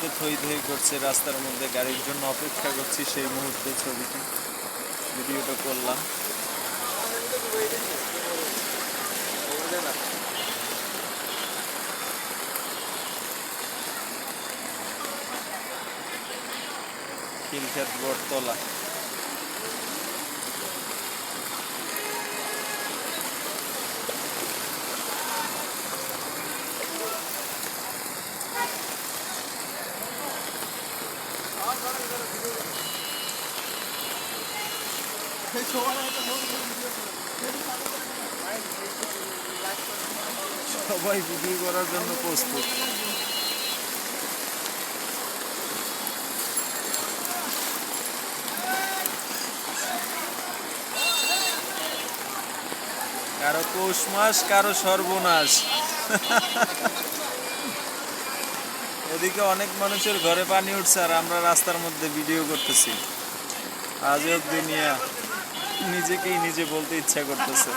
থই থই করছে, রাস্তার মধ্যে গাড়ির জন্য অপেক্ষা করছি সেই মুহূর্তে ছবিটি। ভিডিওটা করলাম। খিলক্ষেত বটতলা। সবাই ভিডিও করার জন্য প্রস্তুত। কারও পৌষ মাস, কারও সর্বনাশ। ওদিকে অনেক মানুষের ঘরে পানি উঠছে আর আমরা রাস্তার মধ্যে ভিডিও করতেছি। আজব দুনিয়া। নিজেকেই নিজে বলতে ইচ্ছা করতেছে।